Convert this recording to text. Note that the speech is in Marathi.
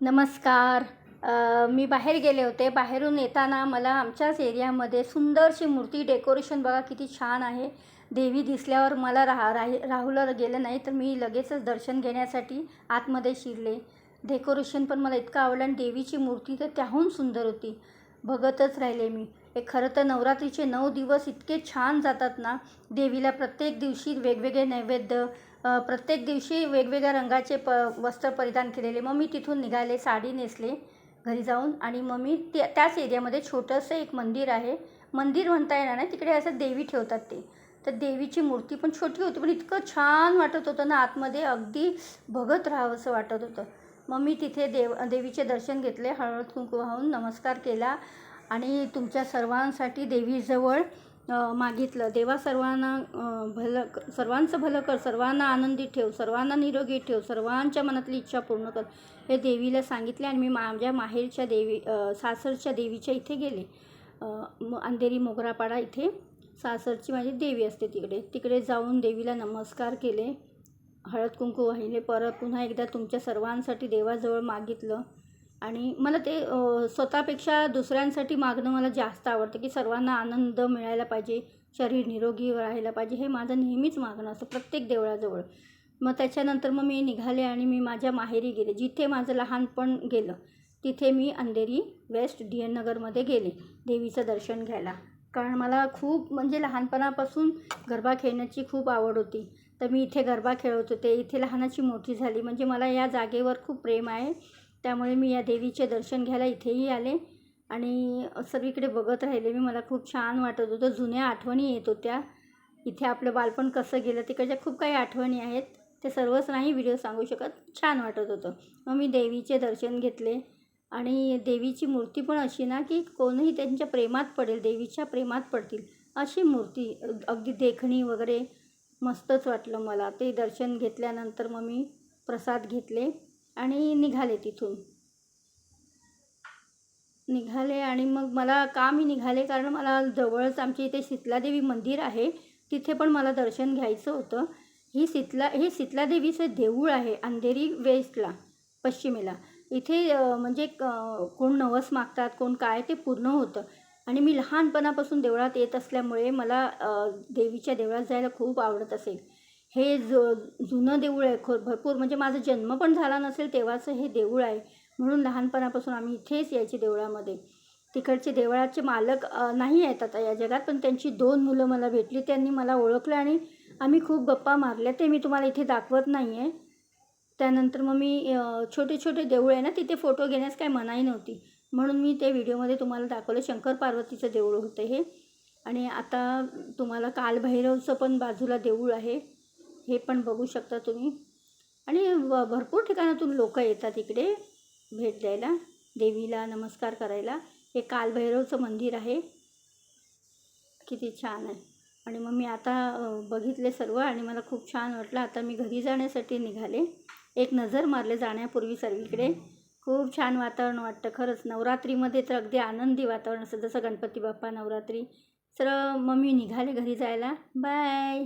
नमस्कार. मी बाहेर गेले होते. बाहेरून येताना मला आमच्याच एरियामध्ये सुंदरशी मूर्ती डेकोरेशन बघा किती छान आहे. देवी दिसल्यावर मला राहा राही राहुलं गेलं नाही तर मी लगेचच दर्शन घेण्यासाठी आतमध्ये शिरले. डेकोरेशन पण मला इतकं आवडलं आणि देवीची मूर्ती तर त्याहून सुंदर होती. बघतच राहिले मी. हे खरं तर नवरात्रीचे नऊ दिवस इतके छान जातात ना. देवीला प्रत्येक दिवशी वेगवेगळे नैवेद्य प्रत्येक दिवशी वेगवेगळ्या रंगाचे प वस्त्र परिधान केलेले. मग मी तिथून निघाले साडी नेसले घरी जाऊन आणि मग मी त्या त्याच एरियामध्ये छोटंसं एक मंदिर आहे. मंदिर म्हणता येणार नाही. तिकडे असं देवी ठेवतात ते. तर देवीची मूर्ती पण छोटी होती पण इतकं छान वाटत होतं ना आतमध्ये अगदी बघत राहावंसं वाटत होतं. मग मी तिथे देव देवीचे दर्शन घेतले हळद कुंकू वाहून नमस्कार केला आणि तुमच्या सर्वांसाठी देवीजवळ मागितलं. देवा सर्वांना भलं सर्वांचं भलं कर सर्वांना आनंदी ठेव सर्वांना निरोगी ठेव सर्वांच्या मनातली इच्छा पूर्ण कर. हे देवीला सांगितले आणि मी माझ्या माहेरच्या देवी सासरच्या देवीच्या इथे गेले. म अंधेरी मोगरापाडा इथे सासरची माझी देवी असते तिकडे. तिकडे जाऊन देवीला नमस्कार केले. हळद कुंकू वाहिले. परत पुन्हा एकदा तुमच्या सर्वांसाठी देवाजवळ मागितलं. आणि मला ते स्वतःपेक्षा दुसऱ्यांसाठी मागणं मला जास्त आवडतं की सर्वांना आनंद मिळायला पाहिजे शरीर निरोगी राहायला पाहिजे हे माझं नेहमीच मागणं असतं प्रत्येक देवळाजवळ. मग त्याच्यानंतर मग मी निघाले आणि मी माझ्या माहेरी गेले. जिथे माझं लहानपण गेलं तिथे मी अंधेरी वेस्ट डी एन नगरमध्ये गेले देवीचं दर्शन घ्यायला. कारण मला खूप म्हणजे लहानपणापासून गरबा खेळण्याची खूप आवड होती. तर मी इथे गरबा खेळत होते. इथे लहानाची मोठी झाली. म्हणजे मला या जागेवर खूप प्रेम आहे. त्यामुळे मी या देवीचे दर्शन घ्यायला इथेही आले. आणि सर्वीकडे बघत राहिले मी. मला खूप छान वाटत होतं. जुन्या आठवणी येत होत्या. इथे आपलं बालपण कसं गेलं तिकडच्या खूप काही आठवणी आहेत. ते सर्वच नाही व्हिडिओ सांगू शकत. छान वाटत होतं. मग मी देवीचे दर्शन घेतले. आणि देवीची मूर्ती पण अशी ना की कोणीही त्यांच्या प्रेमात पडेल देवीच्या प्रेमात पडतील अशी मूर्ती अगदी देखणी वगैरे मस्तच वाटलं मला. ते दर्शन घेतल्यानंतर मग मी प्रसाद घेतले. आणि निघाले तिथून. निघाले आणि मग मला का मी निघाले कारण मला जवळच आमच्या इथे शीतलादेवी मंदिर आहे. तिथे पण मला दर्शन घ्यायचं होतं. ही शीतला हे शीतलादेवीचं देऊळ आहे अंधेरी वेस्टला पश्चिमेला. इथे म्हणजे कोण नवस मागतात कोण काय ते पूर्ण होतं. आणि मी लहानपणापासून देवळात येत असल्यामुळे मला देवीच्या देवळात जायला खूप आवडत असेल हे ज जुनं देऊळ आहे खो भरपूर म्हणजे माझा जन्म पण झाला नसेल तेव्हाचं हे देऊळ आहे. म्हणून लहानपणापासून आम्ही इथेच यायचे देवळामध्ये. तिकडचे देवळाचे मालक नाही आहेत आता या जगात पण त्यांची दोन मुलं मला भेटली. त्यांनी मला ओळखलं आणि आम्ही खूप गप्पा मारल्या. ते मी तुम्हाला इथे दाखवत नाही आहे त्यानंतर मग मी छोटे छोटे देऊळ आहे ना तिथे फोटो घेण्यास काही मनाई नव्हती. म्हणून मी ते व्हिडिओमध्ये तुम्हाला दाखवलं शंकर पार्वतीचं देऊळ होतं हे. आणि आता तुम्हाला कालभैरवचं पण बाजूला देऊळ आहे. हे पण बघू शकता तुम्ही. आणि व- भरपूर ठिकाणातून लोक येतात इकडे भेट द्यायला देवीला नमस्कार करायला. हे कालभैरवचं मंदिर आहे. किती छान आहे. आणि मग मी आता बघितले सर्व आणि मला खूप छान वाटलं. आता मी घरी जाण्यासाठी निघाले. एक नजर मारले जाण्यापूर्वी सर्वीकडे. खूप छान वातावरण वाटतं. खरंच नवरात्रीमध्ये तर अगदी आनंदी वातावरण असतं. जसं गणपती बाप्पा नवरात्री. सर मग मी निघाले घरी जायला. बाय.